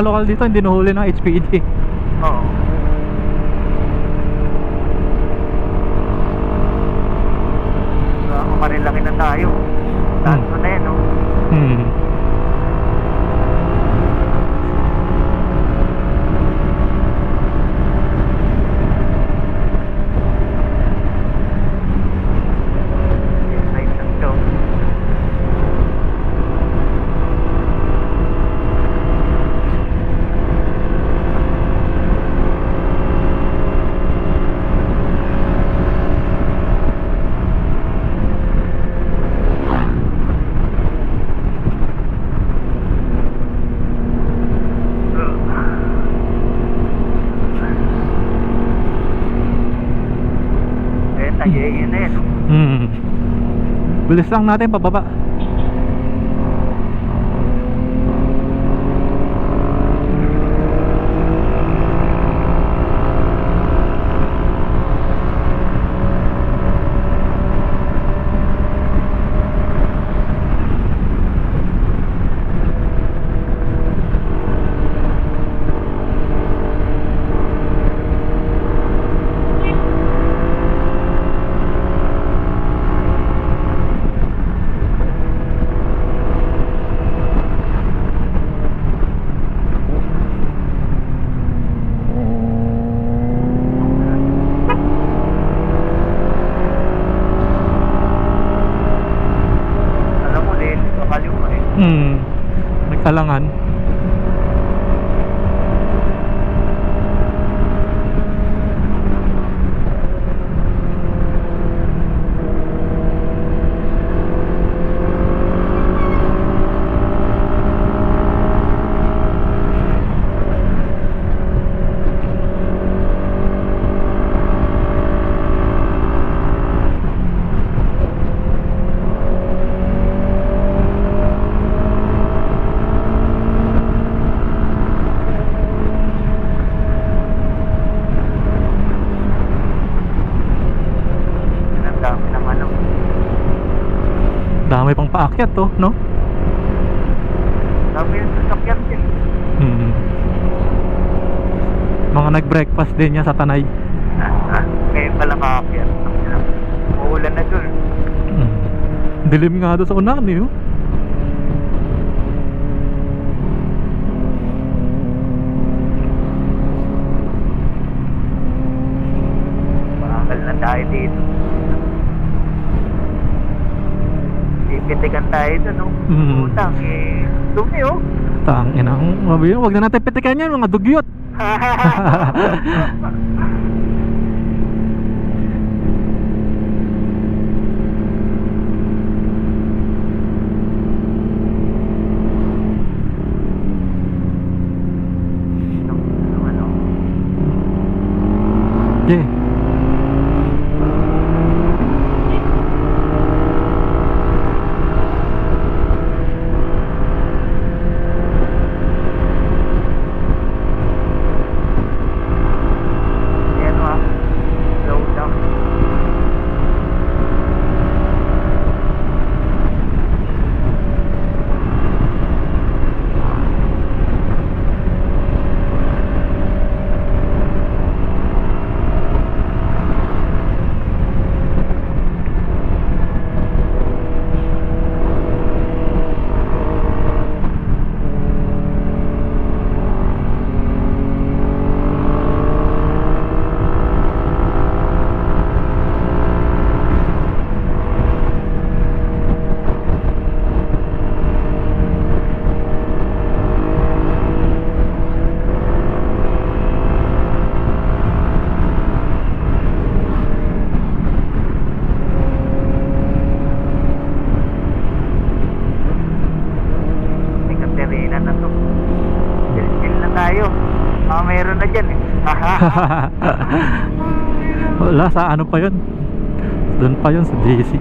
mga lokal dito hindi nahuli ng HPG. Oo. So, ako marilaki na tayo. Tanto na yan, no? Hmm. Right lang to. Eh, tayo na yan, no? Hmm. Bilis lang natin pababa. Alam mo, Len, kakaliw mo eh. Hmm. Nagkalangan. Ang dami ng ano. Dami pang paakyat to, no? Dami yung sasakyan din. Hmm. Mga nag-breakfast din yan sa Tanay. Ngayon pala makakyan. Uulan na dun. Hmm. Dilim nga doon sa unahan eh. oh. Tayo dito. Pipitikan tayo dun, no? Mm. Utang, eh. Dumi, oh. Tangin ang mabi wag na natin pitikan yan mga dugyot. ano? Okay. Ayan, ha? Slow down. May Katerina na to. Chill-chill na tayo. Ah, mayroon na dyan eh. Wala sa ano pa yun? Doon pa yun sa JC.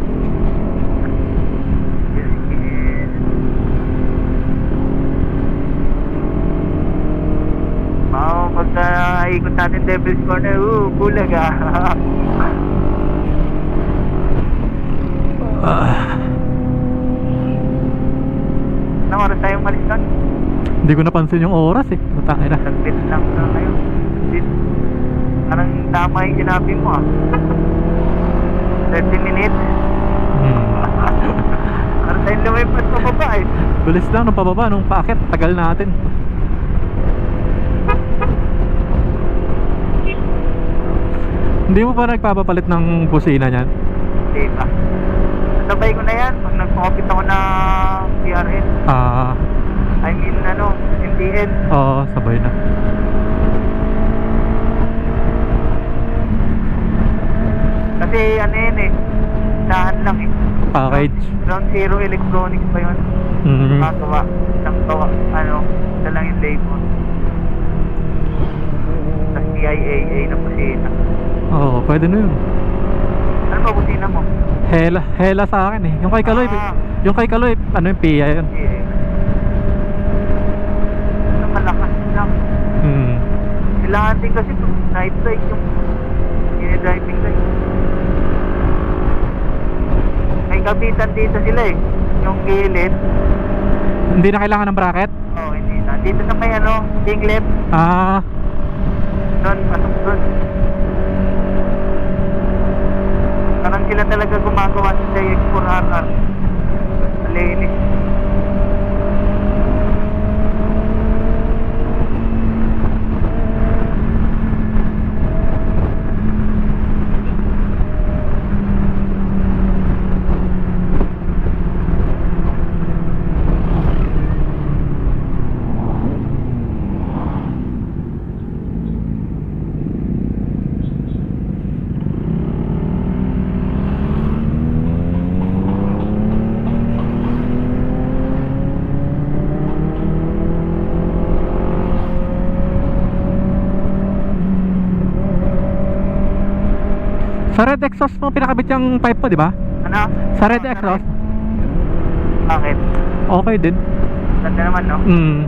Mao, pagka ikot natin Devil's Corner, uh, bulag ah. Hindi ko napansin yung oras eh. Matangay na. Saglit lang na kayo. Parang tama yung sinabi mo ah. 30 minutes. Hmm. Parang tayo lumipas pa baba eh. Bilis lang nung pababa, nung paakit. Tagal natin. Hindi mo pa nagpapapalit ng busina niyan? Hindi pa. Sabay ko na yan pag nagpakapit ako na PRN. Ah, I mean ano, MDN. oo, sabay na. Kasi ano yun eh. Saan lang eh. Package. Ground Zero Electronics pa yun. Mm. Magawa. Isang tawa. Ano, isa lang yung label. Tapos DIAA na pusina. Oo, pwede na yun. Ano ba pusina mo? Hela, hela sa akin eh. Yung kay Kaloy, Ah. yung kay Kaloy, ano yung PIA yun? Yeah. Ano malakas lang. Hmm. Kailangan din kasi kung night light yung driving light. May dito sila eh. Yung gilid. Hindi na kailangan ng bracket? Oh, hindi na. Dito sa may ano, big left. Ah, Doon, pasok doon. Parang sila talaga gumagawa sa JX4RR. Malinis. Sa red exhaust mo pinakabit yung pipe mo, di ba? Ano? Sa red exhaust, Bakit? okay din. Ganda naman, no? Hmm.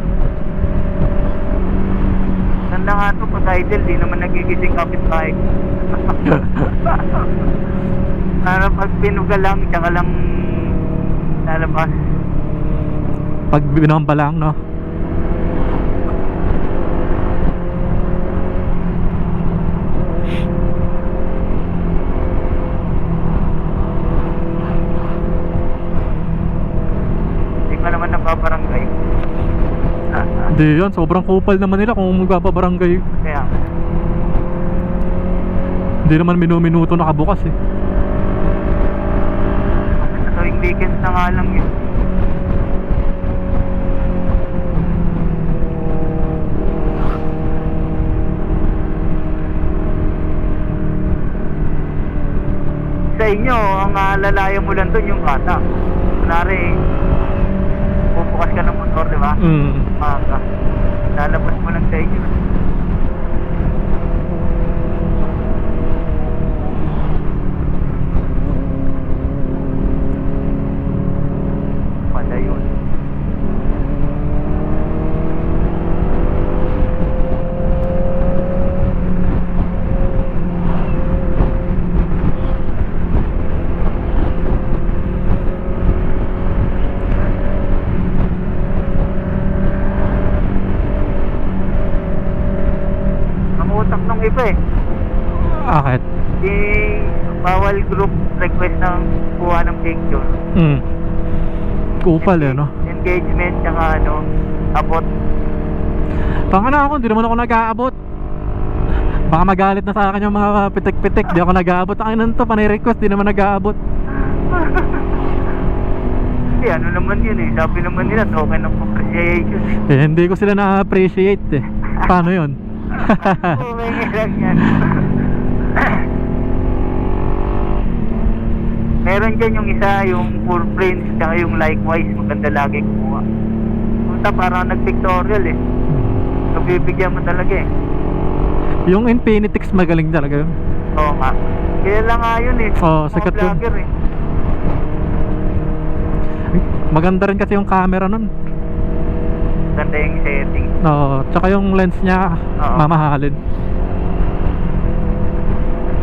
Ganda nga to pag idle, di naman nagigising kapit bahay. Para pag pinuga lang, tsaka lang lalabas. Pag binomba lang, no? Hindi ka naman napaparangay. Ah, ah. Hindi yan, sobrang kupal naman nila kung magpapabarangay. Kaya, Hindi naman minu-minuto nakabukas eh. sa tuwing weekend na nga lang yun. Sa inyo, ang alalayan mo lang doon yung bata. Kunwari, pupukas ka ng motor, di ba? Hmm. Maaga. Lalabas mo lang sa inyo. Pala yun. Ang utak ng iba eh. Akit. Di bawal group request ng kuha ng picture. Hmm. Kupal eh, no? Engagement, tsaka ano, abot. Tanga na ako, hindi naman ako nag-aabot. Baka magalit na sa akin yung mga pitik-pitik. Di ako nag-aabot. Ang inan to, panay-request, di naman nag-aabot. Hindi, ano naman yun eh. Sabi naman nila, token of appreciation eh. Hindi ko sila na-appreciate eh. Paano yun? Humingi lang yan. Meron dyan yung isa, yung full prints, tsaka yung likewise, maganda lagi kumuha. Punta parang nag-pictorial eh. Nabibigyan mo talaga eh. yung Infinitix magaling talaga yun. Oo nga. Kaya nga yun eh. Oo, Mga sikat yun. vlogger eh. Maganda rin kasi yung camera nun. Ganda yung setting. Oo, tsaka yung lens niya Oo. mamahalin.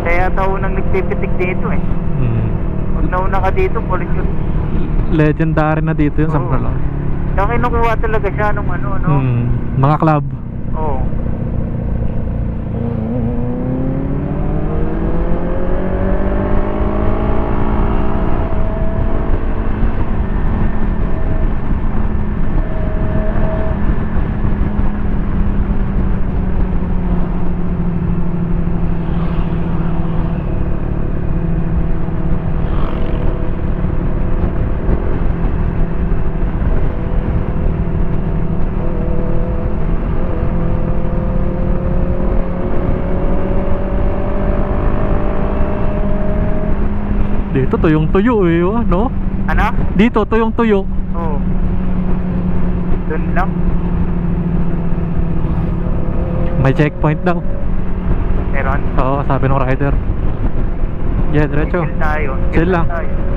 Kaya tao nang nagpipitik dito eh. Hmm. Nauna ka dito, yun. Legendary na dito yun sa Oo. Prolog. Saka kinukuha talaga siya nung ano, ano. Hmm, mga club. Oo. Dito tuyong tuyo eh, oh, no? Ano? Dito tuyong tuyo. Oo. Doon lang. May checkpoint daw. Meron. Oo, sabi ng rider. Yeah, diretso. Chill tayo. Chill lang. tayo.